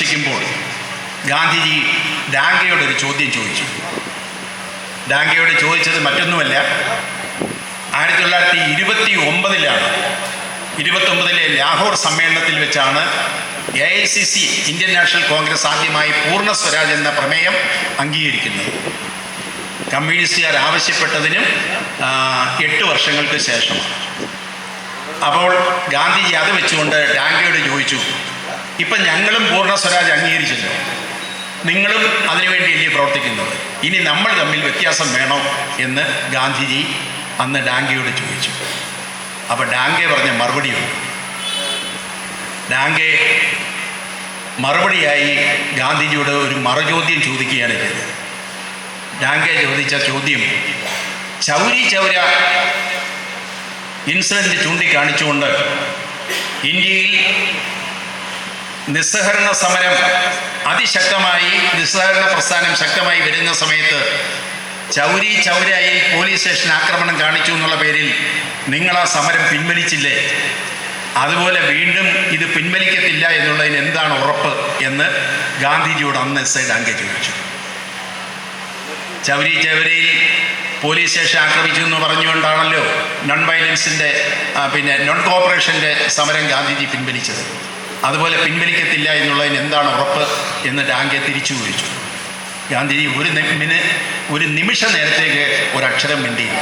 സന്ദർശിക്കുമ്പോൾ ഗാന്ധിജി ഡാങ്കയോട് ഒരു ചോദ്യം ചോദിച്ചു. ഡാങ്കയോട് ചോദിച്ചത് മറ്റൊന്നുമല്ല. ആയിരത്തി തൊള്ളായിരത്തി ഇരുപത്തി ഒമ്പതിലാണ് ഇരുപത്തൊമ്പതിലെ ലാഹോർ സമ്മേളനത്തിൽ വെച്ചാണ് A I C C Indian National Congress ആദ്യമായി പൂർണ സ്വരാജ് എന്ന പ്രമേയം അംഗീകരിക്കുന്നത്. കമ്മ്യൂണിസ്റ്റുകാർ ആവശ്യപ്പെട്ടതിനും എട്ട് വർഷങ്ങൾക്ക് ശേഷമാണ്. അപ്പോൾ ഗാന്ധിജി അത് വെച്ചുകൊണ്ട് ഡാങ്കയോട് ചോദിച്ചു ഇപ്പം ഞങ്ങളും പൂർണ സ്വരാജ് അംഗീകരിച്ചല്ലോ നിങ്ങളും അതിനുവേണ്ടി അതിനുവേണ്ടിയല്ലേ പ്രവർത്തിക്കുന്നത്? ഇനി നമ്മൾ തമ്മിൽ വ്യത്യാസം വേണോ എന്ന് ഗാന്ധിജി അന്ന് ഡാങ്കയോട് ചോദിച്ചു. അപ്പോൾ ഡാങ്കെ പറഞ്ഞ മറുപടിയുണ്ട് ഡാങ്കെ മറുപടിയായി ഗാന്ധിജിയോട് ഒരു മറുചോദ്യം ചോദിക്കുകയാണ് ചെയ്തത്. ഡാങ്കെ ചോദിച്ച ചോദ്യം ചൗരി ചൗര ഇൻസിഡന്റ് ചൂണ്ടിക്കാണിച്ചുകൊണ്ട് ഇന്ത്യയിൽ നിസ്സഹരണ സമരം അതിശക്തമായി നിസ്സഹരണ പ്രസ്ഥാനം ശക്തമായി വരുന്ന സമയത്ത് ചൗരി ചൗരയിൽ പോലീസ് സ്റ്റേഷൻ ആക്രമണം കാണിച്ചു എന്നുള്ള പേരിൽ നിങ്ങൾ ആ സമരം പിൻവലിച്ചില്ലേ? അതുപോലെ വീണ്ടും ഇത് പിൻവലിക്കത്തില്ല എന്നുള്ളതിന് എന്താണ് ഉറപ്പ് എന്ന് ഗാന്ധിജിയോട് അന്ന് എസ് ഐ ഡാങ്കെ ചോദിച്ചു. ചൗരി ചൗരയിൽ പോലീസ് സ്റ്റേഷൻ ആക്രമിച്ചു എന്ന് പറഞ്ഞുകൊണ്ടാണല്ലോ നോൺ വയലൻസിന്റെ പിന്നെ നോൺ കോപ്പറേഷന്റെ സമരം ഗാന്ധിജി പിൻവലിച്ചത്. അതുപോലെ പിൻവലിക്കത്തില്ല എന്നുള്ളതിന് എന്താണ് ഉറപ്പ് എന്ന് ഡാങ്കെ തിരിച്ചു ചോദിച്ചു. ഗാന്ധിജി ഒരു നിമിന് ഒരു നിമിഷ നേരത്തേക്ക് ഒരക്ഷരം മിണ്ടിയില്ല.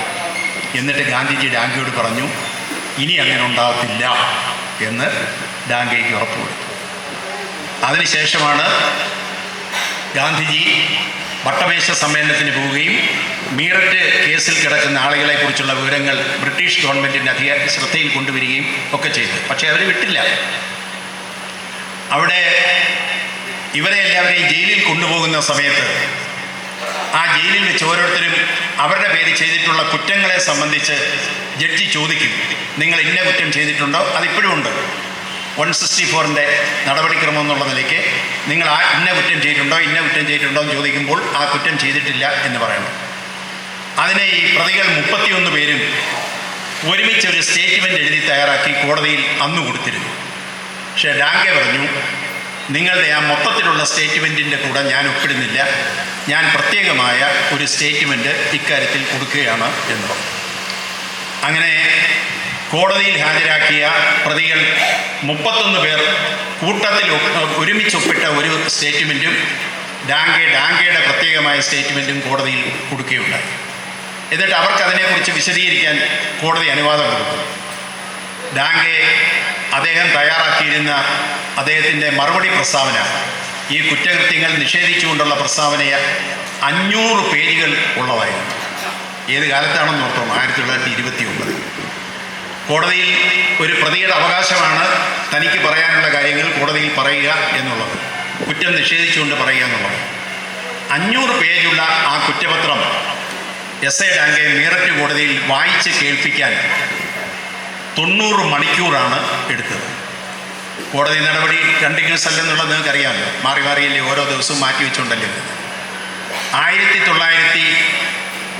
എന്നിട്ട് ഗാന്ധിജി ഡാങ്കയോട് പറഞ്ഞു ഇനി അങ്ങനെ ഉണ്ടാകത്തില്ല എന്ന് ഡാങ്കയ്ക്ക് ഉറപ്പ് കൊടുത്തു. അതിനുശേഷമാണ് ഗാന്ധിജി വട്ടമേശ സമ്മേളനത്തിന് പോവുകയും മീററ്റ് കേസിൽ കിടക്കുന്ന ആളുകളെക്കുറിച്ചുള്ള വിവരങ്ങൾ ബ്രിട്ടീഷ് ഗവൺമെന്റിന്റെ അധികാര ശ്രദ്ധയിൽ കൊണ്ടുവരികയും ഒക്കെ ചെയ്തു. പക്ഷേ അവർ വിട്ടില്ല. അവിടെ ഇവരെ എല്ലാവരെയും ജയിലിൽ കൊണ്ടുപോകുന്ന സമയത്ത് ആ ജയിലിൽ വെച്ച് ഓരോരുത്തരും അവരുടെ പേര് ചെയ്തിട്ടുള്ള കുറ്റങ്ങളെ സംബന്ധിച്ച് ജഡ്ജി ചോദിക്കും നിങ്ങൾ ഇന്ന കുറ്റം ചെയ്തിട്ടുണ്ടോ? അതിപ്പോഴും ഉണ്ട്. വൺ സിക്സ്റ്റി ഫോറിന്റെ നടപടിക്രമം എന്നുള്ള നിലയ്ക്ക് നിങ്ങൾ ആ ഇന്ന കുറ്റം ചെയ്തിട്ടുണ്ടോ? ഇന്ന കുറ്റം ചെയ്തിട്ടുണ്ടോ? എന്ന് ചോദിക്കുമ്പോൾ ആ കുറ്റം ചെയ്തിട്ടില്ല എന്ന് പറയണം. അതിനെ ഈ പ്രതികൾ മുപ്പത്തിയൊന്ന് പേരും ഒരുമിച്ച് ഒരു സ്റ്റേറ്റ്മെന്റ് എഴുതി തയ്യാറാക്കി കോടതിയിൽ അന്ന് കൊടുത്തിരുന്നു പക്ഷേ ഡാങ്കെ പറഞ്ഞു നിങ്ങളുടെ ആ മൊത്തത്തിലുള്ള സ്റ്റേറ്റ്മെന്റിന്റെ കൂടെ ഞാൻ ഒപ്പിടുന്നില്ല. ഞാൻ പ്രത്യേകമായ ഒരു സ്റ്റേറ്റ്മെന്റ് ഇക്കാര്യത്തിൽ കൊടുക്കുകയാണ് എന്ന്. അങ്ങനെ കോടതിയിൽ ഹാജരാക്കിയ പ്രതികൾ മുപ്പത്തൊന്ന് പേർ കൂട്ടത്തിൽ ഒരുമിച്ച് ഒപ്പിട്ട ഒരു സ്റ്റേറ്റ്മെന്റും ഡാങ്കെ ഡാങ്കയുടെ പ്രത്യേകമായ സ്റ്റേറ്റ്മെന്റും കോടതിയിൽ കൊടുക്കുകയുണ്ടായി. എന്നിട്ട് അവർക്ക് അതിനെക്കുറിച്ച് വിശദീകരിക്കാൻ കോടതി അനുവാദം കൊടുത്തു. ഡാങ്കെ അദ്ദേഹം തയ്യാറാക്കിയിരുന്ന അദ്ദേഹത്തിന്റെ മറുപടി പ്രസ്താവന. ഈ കുറ്റകൃത്യങ്ങൾ നിഷേധിച്ചുകൊണ്ടുള്ള പ്രസ്താവനയെ അഞ്ഞൂറ് പേജുകൾ ഉള്ളതായിരുന്നു. ഏത് കാലത്താണെന്ന് ഓർത്തോണം? ആയിരത്തി തൊള്ളായിരത്തി ഇരുപത്തി ഒമ്പത് കോടതിയിൽ ഒരു പ്രതിയുടെ അവകാശമാണ് തനിക്ക് പറയാനുള്ള കാര്യങ്ങൾ കോടതിയിൽ പറയുക എന്നുള്ളത്. കുറ്റം നിഷേധിച്ചുകൊണ്ട് പറയുക എന്നുള്ളത്. അഞ്ഞൂറ് പേജുള്ള ആ കുറ്റപത്രം എസ് എ ഡാങ്കെ മീററ്റ് കോടതിയിൽ വായിച്ച് കേൾപ്പിക്കാൻ തൊണ്ണൂറ് മണിക്കൂറാണ് എടുത്തത്. കോടതി നടപടി കണ്ടിന്യൂസ് അല്ലെന്നുള്ളത് നിങ്ങൾക്കറിയാമല്ലോ. മാറി മാറിയല്ലേ ഓരോ ദിവസവും മാറ്റി വെച്ചുകൊണ്ടല്ലേ. ആയിരത്തി തൊള്ളായിരത്തി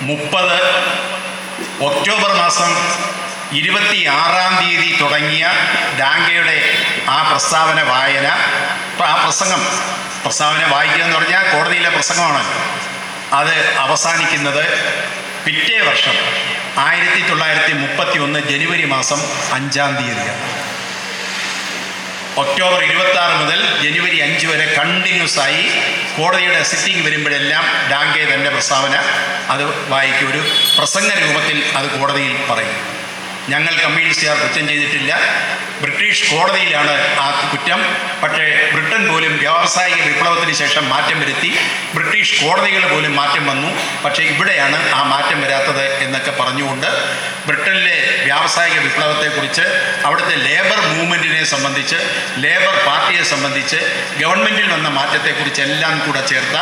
മുപ്പത് ഒക്ടോബർ മാസം ഇരുപത്തി ആറാം തീയതി തുടങ്ങിയ ഡാങ്കയുടെ ആ പ്രസ്താവന വായന. ആ പ്രസംഗം പ്രസ്താവന വായിക്കുക എന്ന് പറഞ്ഞാൽ കോടതിയിലെ പ്രസംഗമാണ് അത് അവസാനിക്കുന്നത് പിറ്റേ വർഷം. ആയിരത്തി തൊള്ളായിരത്തി മുപ്പത്തി ഒന്ന് ജനുവരി മാസം അഞ്ചാം തീയതിയാണ്. ഒക്ടോബർ ഇരുപത്തി ആറ് മുതൽ ജനുവരി അഞ്ച് വരെ കണ്ടിന്യൂസ് ആയി കോടതിയുടെ സിറ്റിംഗ് വരുമ്പോഴെല്ലാം ഡാങ്കേ തന്റെ പ്രസ്താവന അത് വായിക്കും ഒരു പ്രസംഗ രൂപത്തിൽ അത് കോടതിയിൽ പറയും. ഞങ്ങൾ കമ്മ്യൂണിസ്റ്റുകാർ കുറ്റം ചെയ്തിട്ടില്ല. ബ്രിട്ടീഷ് കോടതിയിലാണ് ആ കുറ്റം. പക്ഷേ ബ്രിട്ടൻ പോലും വ്യാവസായിക വിപ്ലവത്തിന് ശേഷം മാറ്റം വരുത്തി. ബ്രിട്ടീഷ് കോടതികൾ പോലും മാറ്റം വന്നു. പക്ഷേ ഇവിടെയാണ് ആ മാറ്റം വരാത്തത് എന്നൊക്കെ പറഞ്ഞുകൊണ്ട് ബ്രിട്ടനിലെ വ്യാവസായിക വിപ്ലവത്തെക്കുറിച്ച് അവിടുത്തെ ലേബർ മൂവ്മെന്റിനെ സംബന്ധിച്ച് ലേബർ പാർട്ടിയെ സംബന്ധിച്ച് ഗവൺമെന്റിൽ വന്ന മാറ്റത്തെക്കുറിച്ച് എല്ലാം കൂടെ ചേർത്ത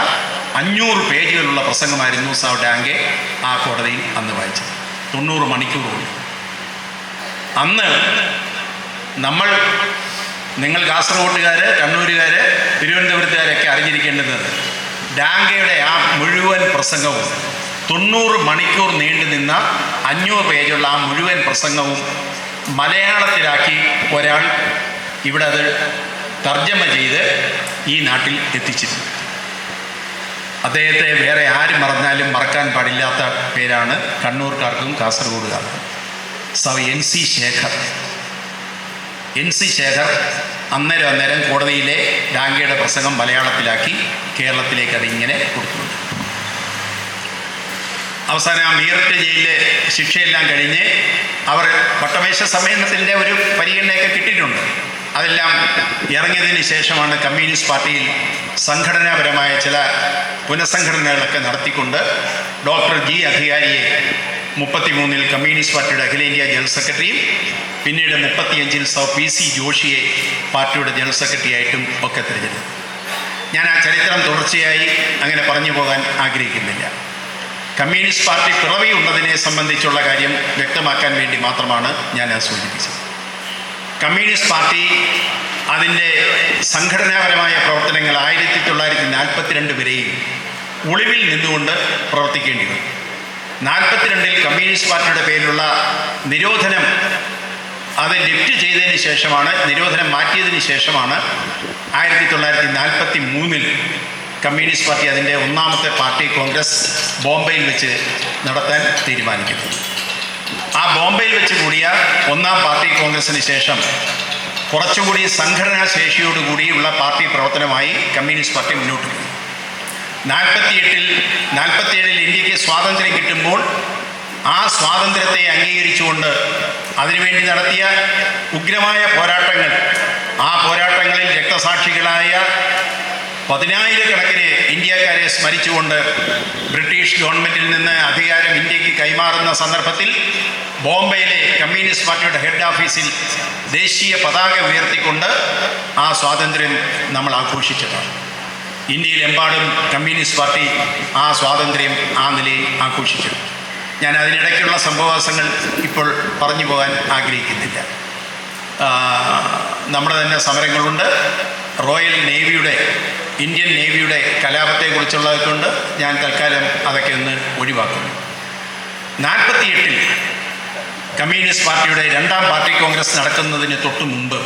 അഞ്ഞൂറ് പേജുകളുള്ള പ്രസംഗമായിരുന്നു സാവ് ഡാങ്കെ ആ കോടതിയിൽ അന്ന് വായിച്ചത്. തൊണ്ണൂറ് മണിക്കൂർ കൊണ്ട് അന്ന് നമ്മൾ നിങ്ങൾ കാസർഗോട്ടുകാർ കണ്ണൂരുകാർ തിരുവനന്തപുരത്തുകാരൊക്കെ അറിഞ്ഞിരിക്കേണ്ടത് ഡാങ്കയുടെ ആ മുഴുവൻ പ്രസംഗവും തൊണ്ണൂറ് മണിക്കൂർ നീണ്ടു നിന്ന അഞ്ഞൂറ് പേജുള്ള ആ മുഴുവൻ പ്രസംഗവും മലയാളത്തിലാക്കി ഒരാൾ ഇവിടെ അത് തർജമ ചെയ്ത് ഈ നാട്ടിൽ എത്തിച്ചിരുന്നു അദ്ദേഹത്തെ വേറെ ആരും മറന്നാലും മറക്കാൻ പാടില്ലാത്ത പേരാണ് കണ്ണൂർക്കാർക്കും കാസർഗോഡുകാർക്കും. സൗ N C Shekhar. N C Shekhar അന്നേരം അന്നേരം കോടതിയിലെ ഡാങ്കയുടെ പ്രസംഗം മലയാളത്തിലാക്കി കേരളത്തിലേക്ക് അതിങ്ങനെ കൊടുത്തിട്ടുണ്ട്. അവസാനം ആ മീററ്റ് ജയിലിലെ ശിക്ഷയെല്ലാം കഴിഞ്ഞ് അവർ വട്ടമേശ സമ്മേളനത്തിന്റെ ഒരു പരിഗണനയൊക്കെ കിട്ടിയിട്ടുണ്ട്. അതെല്ലാം ഇറങ്ങിയതിന് ശേഷമാണ് കമ്മ്യൂണിസ്റ്റ് പാർട്ടിയിൽ സംഘടനാപരമായ ചില പുനഃസംഘടനകളൊക്കെ നടത്തിക്കൊണ്ട് ഡോക്ടർ ജി അധികാരിയെ മുപ്പത്തിമൂന്നിൽ കമ്മ്യൂണിസ്റ്റ് പാർട്ടിയുടെ അഖിലേന്ത്യാ ജനറൽ സെക്രട്ടറിയും പിന്നീട് മുപ്പത്തിയഞ്ചിൽ സൗ പി സി ജോഷിയെ പാർട്ടിയുടെ ജനറൽ സെക്രട്ടറിയായിട്ടും ഒക്കെ തിരഞ്ഞെടുത്തു. ഞാൻ ആ ചരിത്രം തുടർച്ചയായി അങ്ങനെ പറഞ്ഞു പോകാൻ ആഗ്രഹിക്കുന്നില്ല. കമ്മ്യൂണിസ്റ്റ് പാർട്ടി പിറവിയുള്ളതിനെ സംബന്ധിച്ചുള്ള കാര്യം വ്യക്തമാക്കാൻ വേണ്ടി മാത്രമാണ് ഞാൻ അത് സൂചിപ്പിച്ചത്. കമ്മ്യൂണിസ്റ്റ് പാർട്ടി അതിന്റെ സംഘടനാപരമായ പ്രവർത്തനങ്ങൾ ആയിരത്തി തൊള്ളായിരത്തി നാൽപ്പത്തിരണ്ട് വരെയും ഒളിവിൽ നിന്നുകൊണ്ട് പ്രവർത്തിക്കേണ്ടി വന്നു. നാൽപ്പത്തിരണ്ടിൽ കമ്മ്യൂണിസ്റ്റ് പാർട്ടിയുടെ പേരിലുള്ള നിരോധനം അത് ലിഫ്റ്റ് ചെയ്തതിന് ശേഷമാണ് നിരോധനം മാറ്റിയതിന് ശേഷമാണ് ആയിരത്തി തൊള്ളായിരത്തി നാൽപ്പത്തി മൂന്നിൽ കമ്മ്യൂണിസ്റ്റ് പാർട്ടി അതിന്റെ ഒന്നാമത്തെ പാർട്ടി കോൺഗ്രസ് ബോംബെയിൽ വെച്ച് നടത്താൻ തീരുമാനിക്കുന്നു. ആ ബോംബെയിൽ വെച്ച് കൂടിയ ഒന്നാം പാർട്ടി കോൺഗ്രസിന് ശേഷം കുറച്ചുകൂടി സംഘടനാ ശേഷിയോടുകൂടിയുള്ള പാർട്ടി പ്രവർത്തനമായി കമ്മ്യൂണിസ്റ്റ് പാർട്ടി മുന്നോട്ട് പോയി നാൽപ്പത്തിയെട്ടിൽ നാൽപ്പത്തിയേഴിൽ ഇന്ത്യയ്ക്ക് സ്വാതന്ത്ര്യം കിട്ടുമ്പോൾ ആ സ്വാതന്ത്ര്യത്തെ അംഗീകരിച്ചുകൊണ്ട് അതിനുവേണ്ടി നടത്തിയ ഉഗ്രമായ പോരാട്ടങ്ങൾ ആ പോരാട്ടങ്ങളിൽ രക്തസാക്ഷികളായ പതിനായിരക്കണക്കിന് ഇന്ത്യക്കാരെ സ്മരിച്ചുകൊണ്ട് ബ്രിട്ടീഷ് ഗവൺമെന്റിൽ നിന്ന് അധികാരം ഇന്ത്യയ്ക്ക് കൈമാറുന്ന സന്ദർഭത്തിൽ ബോംബെയിലെ കമ്മ്യൂണിസ്റ്റ് പാർട്ടിയുടെ ഹെഡ് ഓഫീസിൽ ദേശീയ പതാക ഉയർത്തിക്കൊണ്ട് ആ സ്വാതന്ത്ര്യം നമ്മൾ ആഘോഷിച്ചതാണ്. ഇന്ത്യയിലെമ്പാടും കമ്മ്യൂണിസ്റ്റ് പാർട്ടി ആ സ്വാതന്ത്ര്യം ആ നിലയിൽ ആഘോഷിച്ചു ഞാൻ അതിനിടയ്ക്കുള്ള സംഭവവാസങ്ങൾ ഇപ്പോൾ പറഞ്ഞു പോകാൻ ആഗ്രഹിക്കുന്നില്ല. നമ്മുടെ തന്നെ സമരങ്ങളുണ്ട്. റോയൽ നേവിയുടെ ഇന്ത്യൻ നേവിയുടെ കലാപത്തെക്കുറിച്ചുള്ളതൊക്കെ കൊണ്ട് ഞാൻ തൽക്കാലം അതൊക്കെ ഒന്ന് ഒഴിവാക്കുന്നു. നാൽപ്പത്തിയെട്ടിൽ കമ്മ്യൂണിസ്റ്റ് പാർട്ടിയുടെ രണ്ടാം പാർട്ടി കോൺഗ്രസ് നടക്കുന്നതിന് തൊട്ടു മുമ്പ്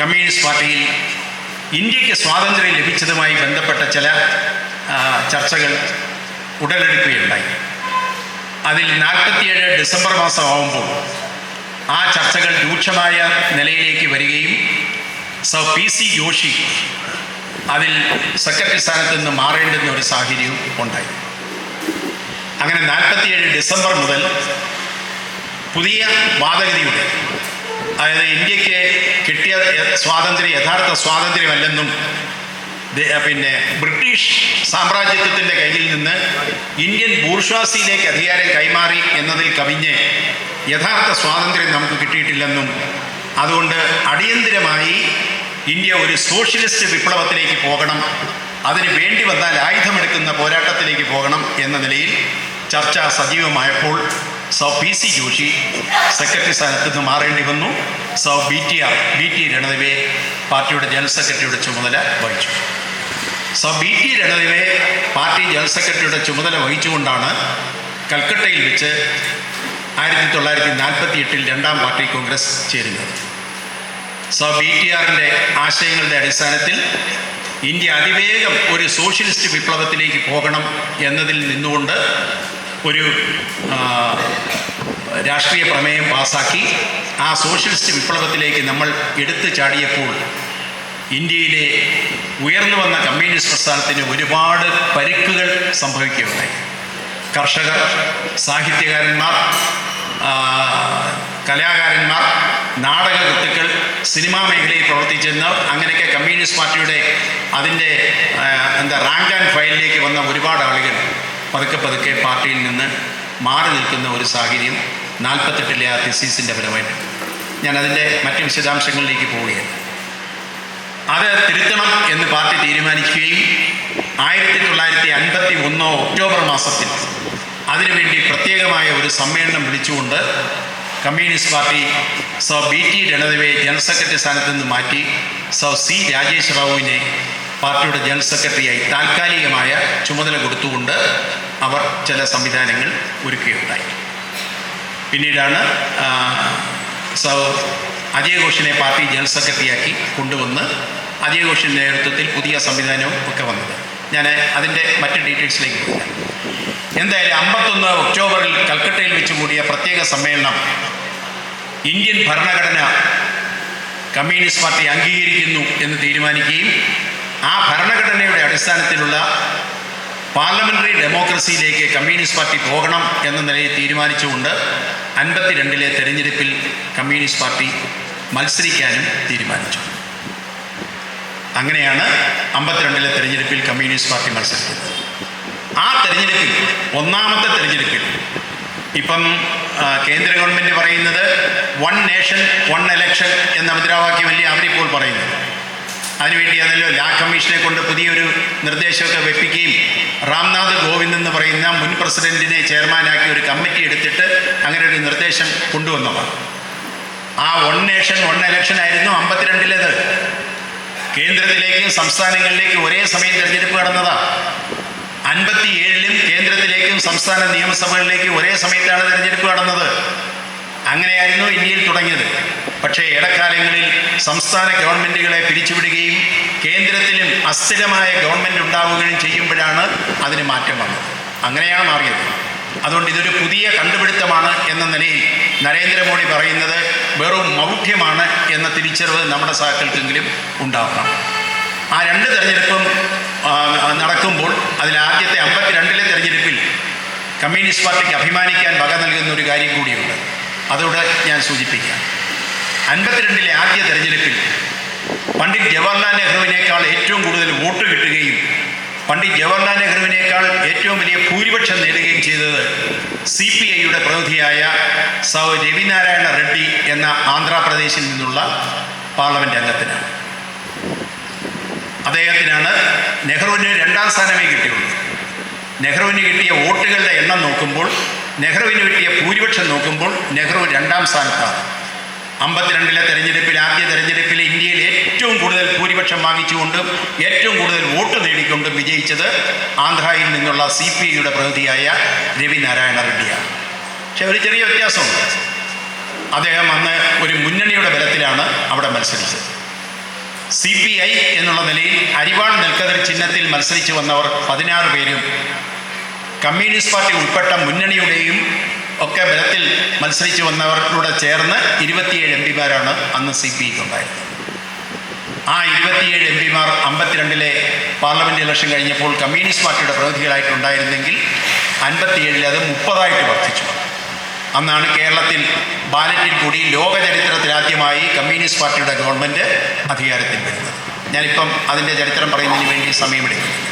കമ്മ്യൂണിസ്റ്റ് പാർട്ടിയിൽ ഇന്ത്യയ്ക്ക് സ്വാതന്ത്ര്യം ലഭിച്ചതുമായി ബന്ധപ്പെട്ട ചില ചർച്ചകൾ ഉടലെടുക്കുകയുണ്ടായി. അതിൽ നാൽപ്പത്തിയേഴ് ഡിസംബർ മാസമാവുമ്പോൾ ആ ചർച്ചകൾ രൂക്ഷമായ നിലയിലേക്ക് വരികയും സർ പി സി ജോഷി അതിൽ സെക്രട്ടറി സ്ഥാനത്ത് നിന്ന് മാറേണ്ടുന്ന ഒരു സാഹചര്യവും ഉണ്ടായി. അങ്ങനെ നാൽപ്പത്തിയേഴ് ഡിസംബർ മുതൽ പുതിയ വാദഗതിയുടെ അതായത് ഇന്ത്യയ്ക്ക് കിട്ടിയ സ്വാതന്ത്ര്യം യഥാർത്ഥ സ്വാതന്ത്ര്യമല്ലെന്നും പിന്നെ ബ്രിട്ടീഷ് സാമ്രാജ്യത്വത്തിന്റെ കയ്യിൽ നിന്ന് ഇന്ത്യൻ ബൂർഷ്വാസിയിലേക്ക് അധികാരം കൈമാറി എന്നതിൽ കവിഞ്ഞ് യഥാർത്ഥ സ്വാതന്ത്ര്യം നമുക്ക് കിട്ടിയിട്ടില്ലെന്നും അതുകൊണ്ട് അടിയന്തിരമായി ഇന്ത്യ ഒരു സോഷ്യലിസ്റ്റ് വിപ്ലവത്തിലേക്ക് പോകണം അതിന് വേണ്ടി വന്നാൽ ആയുധമെടുക്കുന്ന പോരാട്ടത്തിലേക്ക് പോകണം എന്ന നിലയിൽ ചർച്ച സജീവമായപ്പോൾ സൗ പി സി ജോഷി സെക്രട്ടറി സ്ഥാനത്ത് നിന്ന് മാറേണ്ടി വന്നു. സൗ B T R B T Ranadive പാർട്ടിയുടെ ജനറൽ സെക്രട്ടറിയുടെ ചുമതല വഹിച്ചു. സൗ B T Ranadive party general സെക്രട്ടറിയുടെ ചുമതല വഹിച്ചുകൊണ്ടാണ് കൽക്കട്ടയിൽ വെച്ച് ആയിരത്തി തൊള്ളായിരത്തി നാൽപ്പത്തി എട്ടിൽ രണ്ടാം പാർട്ടി കോൺഗ്രസ് ചേരുന്നത്. സോ ബി ടി ആറിന്റെ ആശയങ്ങളുടെ അടിസ്ഥാനത്തിൽ ഇന്ത്യ അതിവേഗം ഒരു സോഷ്യലിസ്റ്റ് വിപ്ലവത്തിലേക്ക് പോകണം എന്നതിൽ നിന്നുകൊണ്ട് ഒരു രാഷ്ട്രീയ പ്രമേയം പാസാക്കി. ആ സോഷ്യലിസ്റ്റ് വിപ്ലവത്തിലേക്ക് നമ്മൾ എടുത്തു ചാടിയപ്പോൾ ഇന്ത്യയിലെ ഉയർന്നു വന്ന കമ്മ്യൂണിസ്റ്റ് പ്രസ്ഥാനത്തിന് ഒരുപാട് പരിക്കുകൾ സംഭവിക്കുകയുണ്ടായി. കർഷകർ സാഹിത്യകാരന്മാർ കലാകാരന്മാർ നാടകകൃത്തുക്കൾ സിനിമാ മേഖലയിൽ പ്രവർത്തിച്ചിരുന്ന അങ്ങനെയൊക്കെ കമ്മ്യൂണിസ്റ്റ് പാർട്ടിയുടെ അതിന്റെ എന്താ റാങ്ക് ആൻഡ് ഫയലിലേക്ക് വന്ന ഒരുപാട് ആളുകൾ പതുക്കെ പതുക്കെ പാർട്ടിയിൽ നിന്ന് മാറി നിൽക്കുന്ന ഒരു സാഹചര്യം നാൽപ്പത്തെട്ടിലെ ആ തിസീസിന്റെ ഫലമായിട്ട് ഞാനതിന്റെ മറ്റു വിശദാംശങ്ങളിലേക്ക് പോവുകയാണ്. അത് തിരുത്തണം എന്ന് പാർട്ടി തീരുമാനിക്കുകയും ആയിരത്തി തൊള്ളായിരത്തി അൻപത്തി ഒന്ന് ഒക്ടോബർ മാസത്തിൽ അതിനുവേണ്ടി പ്രത്യേകമായ ഒരു സമ്മേളനം വിളിച്ചുകൊണ്ട് communist party sir B T Ranadive general secretary സ്ഥാനത്ത് നിന്ന് മാറ്റി സർ സി രാജേഷ് റാവുവിനെ പാർട്ടിയുടെ ജനറൽ സെക്രട്ടറിയായി താൽക്കാലികമായ ചുമതല കൊടുത്തുകൊണ്ട് അവർ ചില സംവിധാനങ്ങൾ ഒരുക്കുകയുണ്ടായി. പിന്നീടാണ് സൗ അജയ് ഘോഷിനെ പാർട്ടി ജനറൽ സെക്രട്ടറിയാക്കി കൊണ്ടുവന്ന് അജയ് ഘോഷിന്റെ നേതൃത്വത്തിൽ പുതിയ സംവിധാനവും ഒക്കെ വന്നത്. ഞാൻ അതിന്റെ മറ്റ് ഡീറ്റെയിൽസിലേക്ക് പോയില്ല എന്തായാലും അമ്പത്തൊന്ന് ഒക്ടോബറിൽ കൽക്കട്ടയിൽ വെച്ച് കൂടിയ പ്രത്യേക സമ്മേളനം ഇന്ത്യൻ ഭരണഘടന കമ്മ്യൂണിസ്റ്റ് പാർട്ടി അംഗീകരിക്കുന്നു എന്ന് തീരുമാനിക്കുകയും ആ ഭരണഘടനയുടെ അടിസ്ഥാനത്തിലുള്ള പാർലമെന്ററി ഡെമോക്രസിയിലേക്ക് കമ്മ്യൂണിസ്റ്റ് പാർട്ടി പോകണം എന്ന നിലയിൽ തീരുമാനിച്ചുകൊണ്ട് അൻപത്തിരണ്ടിലെ തെരഞ്ഞെടുപ്പിൽ കമ്മ്യൂണിസ്റ്റ് പാർട്ടി മത്സരിക്കാനും തീരുമാനിച്ചു. അങ്ങനെയാണ് അമ്പത്തിരണ്ടിലെ തെരഞ്ഞെടുപ്പിൽ കമ്മ്യൂണിസ്റ്റ് പാർട്ടി മത്സരിക്കുന്നത്. ആ തെരഞ്ഞെടുപ്പിൽ ഒന്നാമത്തെ തെരഞ്ഞെടുപ്പിൽ ഇപ്പം കേന്ദ്ര ഗവൺമെന്റ് പറയുന്നത് വൺ നേഷൻ വൺ എലക്ഷൻ എന്ന മുദ്രാവാക്യമല്ലേ അവരിപ്പോൾ പറയുന്നത്? അതിനുവേണ്ടിയാണല്ലോ ലാ കമ്മീഷനെ കൊണ്ട് പുതിയൊരു നിർദ്ദേശമൊക്കെ വെപ്പിക്കുകയും റാംനാഥ് കോവിന്ദ് എന്ന് പറയുന്ന മുൻ പ്രസിഡന്റിനെ ചെയർമാനാക്കി ഒരു കമ്മിറ്റി എടുത്തിട്ട് അങ്ങനെ ഒരു നിർദ്ദേശം കൊണ്ടുവന്നതാണ് ആ വൺ നേഷൻ വൺ എലക്ഷൻ ആയിരുന്നു അമ്പത്തിരണ്ടിലേത്. കേന്ദ്രത്തിലേക്കും സംസ്ഥാനങ്ങളിലേക്കും ഒരേ സമയം തിരഞ്ഞെടുപ്പ് നടന്നതാണ് അൻപത്തി ഏഴിലും കേന്ദ്രത്തിലേക്കും സംസ്ഥാന നിയമസഭകളിലേക്കും ഒരേ സമയത്താണ് തിരഞ്ഞെടുപ്പ് നടന്നത്. അങ്ങനെയായിരുന്നു ഇന്ത്യയിൽ തുടങ്ങിയത്. പക്ഷേ ഇടക്കാലങ്ങളിൽ സംസ്ഥാന ഗവൺമെന്റുകളെ പിരിച്ചുവിടുകയും കേന്ദ്രത്തിലും അസ്ഥിരമായ ഗവൺമെന്റ് ഉണ്ടാവുകയും ചെയ്യുമ്പോഴാണ് അതിന് മാറ്റം വന്നത്. അങ്ങനെയാണ് മാറിയത്. അതുകൊണ്ട് ഇതൊരു പുതിയ കണ്ടുപിടുത്തമാണ് എന്ന നിലയിൽ നരേന്ദ്രമോദി പറയുന്നത് വെറും മൗഢ്യമാണ് എന്ന തിരിച്ചറിവ് നമ്മുടെ സാക്കൾക്കെങ്കിലും ഉണ്ടാവണം. ആ രണ്ട് തെരഞ്ഞെടുപ്പും നടക്കുമ്പോൾ അതിൽ ആദ്യത്തെ അമ്പത്തിരണ്ടിലെ തെരഞ്ഞെടുപ്പിൽ കമ്മ്യൂണിസ്റ്റ് പാർട്ടിക്ക് അഭിമാനിക്കാൻ വക നൽകുന്ന ഒരു കാര്യം കൂടിയുണ്ട്. അതോടെ ഞാൻ സൂചിപ്പിക്കാം. അൻപത്തിരണ്ടിലെ ആദ്യ തെരഞ്ഞെടുപ്പിൽ പണ്ഡിറ്റ് ജവഹർലാൽ നെഹ്റുവിനേക്കാൾ ഏറ്റവും കൂടുതൽ വോട്ട് കിട്ടുകയും പണ്ഡിറ്റ് ജവഹർലാൽ നെഹ്റുവിനേക്കാൾ ഏറ്റവും വലിയ ഭൂരിപക്ഷം നേടുകയും ചെയ്തത് സി പി ഐയുടെ പ്രതിനിധിയായ സൗ രവിനാരായണ റെഡ്ഡി എന്ന ആന്ധ്രാപ്രദേശിൽ നിന്നുള്ള പാർലമെന്റ് അംഗത്തിനാണ്. അദ്ദേഹത്തിനാണ് നെഹ്റുവിന് രണ്ടാം സ്ഥാനമേ കിട്ടിയുള്ളൂ. നെഹ്റുവിന് കിട്ടിയ വോട്ടുകളുടെ എണ്ണം നോക്കുമ്പോൾ നെഹ്റുവിന് കിട്ടിയ ഭൂരിപക്ഷം നോക്കുമ്പോൾ നെഹ്റു രണ്ടാം സ്ഥാനത്താണ്. അമ്പത്തിരണ്ടിലെ തെരഞ്ഞെടുപ്പിൽ ആദ്യ തെരഞ്ഞെടുപ്പിൽ ഇന്ത്യയിൽ ഏറ്റവും കൂടുതൽ ഭൂരിപക്ഷം വാങ്ങിച്ചുകൊണ്ടും ഏറ്റവും കൂടുതൽ വോട്ട് നേടിക്കൊണ്ടും വിജയിച്ചത് ആന്ധ്രയിൽ നിന്നുള്ള സി പി ഐയുടെ പ്രതിനിധിയായ രവിനാരായണ റെഡ്ഡിയാണ്. പക്ഷെ ഒരു ചെറിയ വ്യത്യാസമുണ്ട്. അദ്ദേഹം അന്ന് ഒരു മുന്നണിയുടെ ബലത്തിലാണ് അവിടെ മത്സരിച്ചത്. സി പി ഐ എന്നുള്ള നിലയിൽ അരിവാൾ നെൽക്കതിർ ചിഹ്നത്തിൽ മത്സരിച്ചു വന്നവർ പതിനാറ് പേരും കമ്മ്യൂണിസ്റ്റ് പാർട്ടി ഉൾപ്പെട്ട മുന്നണിയുടെയും ഒക്കെ ബലത്തിൽ മത്സരിച്ചു വന്നവരുടെ ചേർന്ന് ഇരുപത്തിയേഴ് എം പിമാരാണ് അന്ന് സി പി ഉണ്ടായിരുന്നത്. ആ ഇരുപത്തിയേഴ് എം പിമാർ അമ്പത്തിരണ്ടിലെ പാർലമെന്റ് ഇലക്ഷൻ കഴിഞ്ഞപ്പോൾ കമ്മ്യൂണിസ്റ്റ് പാർട്ടിയുടെ പ്രതിനിധികളായിട്ടുണ്ടായിരുന്നെങ്കിൽ അൻപത്തിയേഴിൽ അത് മുപ്പതായിട്ട് വർദ്ധിച്ചു. അന്നാണ് കേരളത്തിൽ ബാലറ്റിൽ കൂടി ലോക ചരിത്രത്തിലാദ്യമായി കമ്മ്യൂണിസ്റ്റ് പാർട്ടിയുടെ ഗവൺമെന്റ് അധികാരത്തിൽ വരുന്നത്. ഞാനിപ്പം അതിന്റെ ചരിത്രം പറയുന്നതിന് വേണ്ടി സമയമെടുക്കുന്നില്ല.